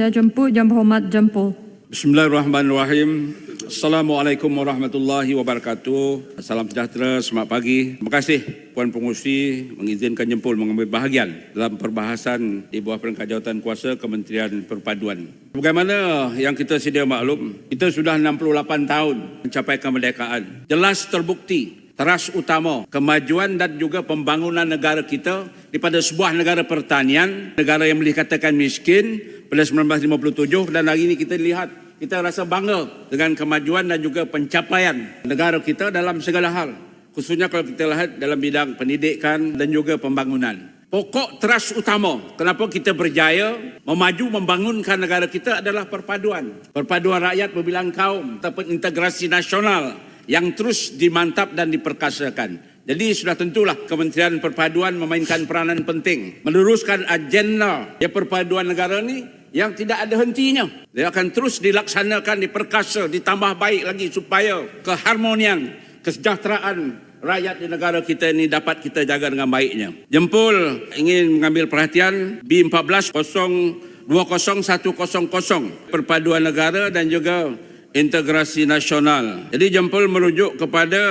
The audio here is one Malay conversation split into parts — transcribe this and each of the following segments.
saya jemput Yang Berhormat Jempol. Bismillahirrahmanirrahim. Assalamualaikum warahmatullahi wabarakatuh. Salam sejahtera, selamat pagi. Terima kasih Puan Pengurusi mengizinkan jempol mengambil bahagian dalam perbahasan di bawah perangkat jawatan kuasa Kementerian Perpaduan. Bagaimana yang kita sedia maklum, kita sudah 68 tahun mencapai kemerdekaan. Jelas terbukti teras utama kemajuan dan juga pembangunan negara kita daripada sebuah negara pertanian, negara yang boleh dikatakan miskin pada 1957 dan hari ini kita lihat kita rasa bangga dengan kemajuan dan juga pencapaian negara kita dalam segala hal. Khususnya kalau kita lihat dalam bidang pendidikan dan juga pembangunan. Pokok teras utama kenapa kita berjaya memaju membangunkan negara kita adalah perpaduan. Perpaduan rakyat berbilang kaum ataupun integrasi nasional yang terus dimantap dan diperkasakan. Jadi sudah tentulah Kementerian Perpaduan memainkan peranan penting meneruskan agenda ya perpaduan negara ini yang tidak ada hentinya. Dia akan terus dilaksanakan, diperkasa, ditambah baik lagi supaya keharmonian, kesejahteraan rakyat di negara kita ini dapat kita jaga dengan baiknya. Jempol ingin mengambil perhatian B14 20100 perpaduan negara dan juga integrasi nasional. Jadi jempol merujuk kepada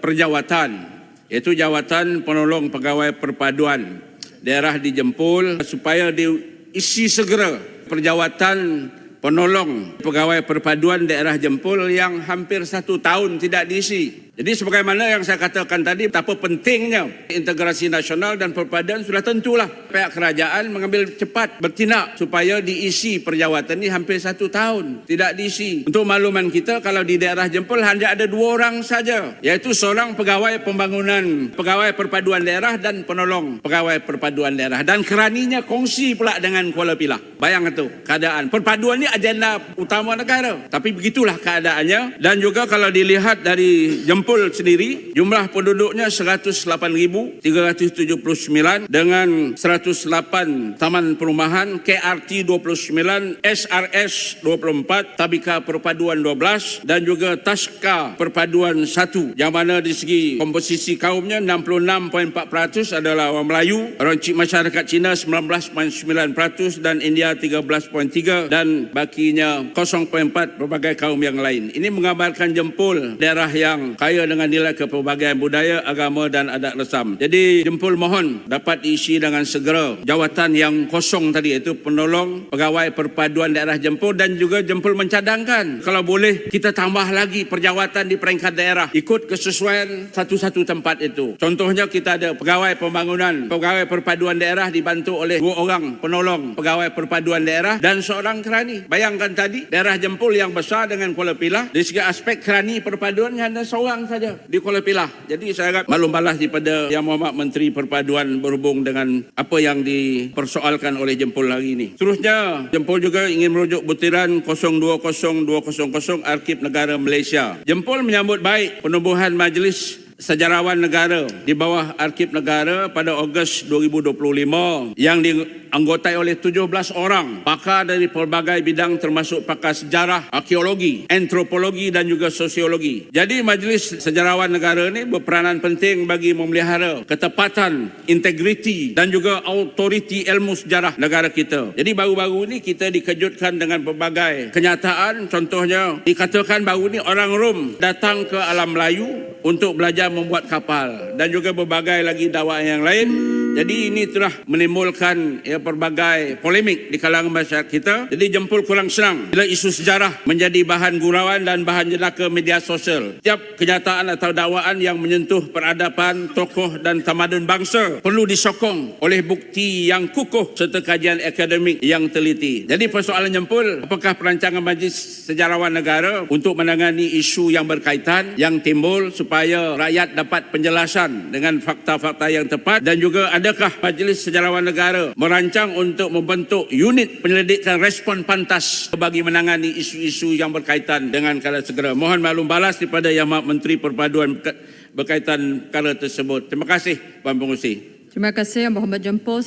perjawatan iaitu jawatan penolong pegawai perpaduan daerah di Jempol supaya diisi segera perjawatan penolong pegawai perpaduan daerah Jempol yang hampir satu tahun tidak diisi. Jadi sebagaimana yang saya katakan tadi, betapa pentingnya integrasi nasional dan perpaduan sudah tentulah pihak kerajaan mengambil cepat bertindak supaya diisi perjawatan ini hampir satu tahun tidak diisi. Untuk makluman kita, kalau di daerah Jempol hanya ada dua orang saja, yaitu seorang pegawai pembangunan, pegawai perpaduan daerah dan penolong pegawai perpaduan daerah. Dan keraninya kongsi pula dengan Kuala Pilah. Bayang itu keadaan. Perpaduan ini agenda utama negara. Tapi begitulah keadaannya. Dan juga kalau dilihat dari Jempol Jempol sendiri jumlah penduduknya 108,379 dengan 108 taman perumahan, KRT 29, SRS 24, Tabika Perpaduan 12 dan juga Taska Perpaduan 1 yang mana di segi komposisi kaumnya 66.4% adalah orang Melayu, orang cik masyarakat Cina 19.9% dan India 13.3 dan bakinya 0.4 berbagai kaum yang lain. Ini menggambarkan jempol daerah yang kaya kaya dengan nilai kepelbagaian budaya, agama dan adat resam. Jadi jempol mohon dapat diisi dengan segera jawatan yang kosong tadi iaitu penolong pegawai perpaduan daerah jempol dan juga jempol mencadangkan kalau boleh kita tambah lagi perjawatan di peringkat daerah ikut kesesuaian satu-satu tempat itu. Contohnya kita ada pegawai pembangunan, pegawai perpaduan daerah dibantu oleh dua orang penolong pegawai perpaduan daerah dan seorang kerani. Bayangkan tadi daerah jempol yang besar dengan Kuala Pilah dari segi aspek kerani perpaduan hanya seorang orang saja di Kuala Pilah. Jadi saya harap maklum balas daripada Yang Mohd Menteri Perpaduan berhubung dengan apa yang dipersoalkan oleh Jempol hari ini. Seterusnya, Jempol juga ingin merujuk butiran 020200 Arkib Negara Malaysia. Jempol menyambut baik penubuhan Majlis Sejarawan Negara di bawah Arkib Negara pada Ogos 2025 yang dianggotai oleh 17 orang pakar dari pelbagai bidang termasuk pakar sejarah, arkeologi, antropologi dan juga sosiologi. Jadi Majlis Sejarawan Negara ini berperanan penting bagi memelihara ketepatan, integriti dan juga autoriti ilmu sejarah negara kita. Jadi baru-baru ini kita dikejutkan dengan pelbagai kenyataan contohnya dikatakan baru ini orang Rom datang ke alam Melayu untuk belajar membuat kapal dan juga berbagai lagi dakwaan yang lain. Jadi ini telah menimbulkan ya, berbagai polemik di kalangan masyarakat kita. Jadi jempol kurang senang bila isu sejarah menjadi bahan gurauan dan bahan jenaka media sosial. Setiap kenyataan atau dakwaan yang menyentuh peradaban, tokoh dan tamadun bangsa perlu disokong oleh bukti yang kukuh serta kajian akademik yang teliti. Jadi persoalan jempol, apakah perancangan Majlis Sejarawan Negara untuk menangani isu yang berkaitan yang timbul supaya rakyat dapat penjelasan dengan fakta-fakta yang tepat dan juga adakah Majlis Sejarawan Negara merancang untuk membentuk unit penyelidikan respon pantas bagi menangani isu-isu yang berkaitan dengan kala segera. Mohon maklum balas daripada Yang Maha Menteri Perpaduan berkaitan perkara tersebut. Terima kasih Puan Pengurusi. Terima kasih Yang Berhormat Jempol.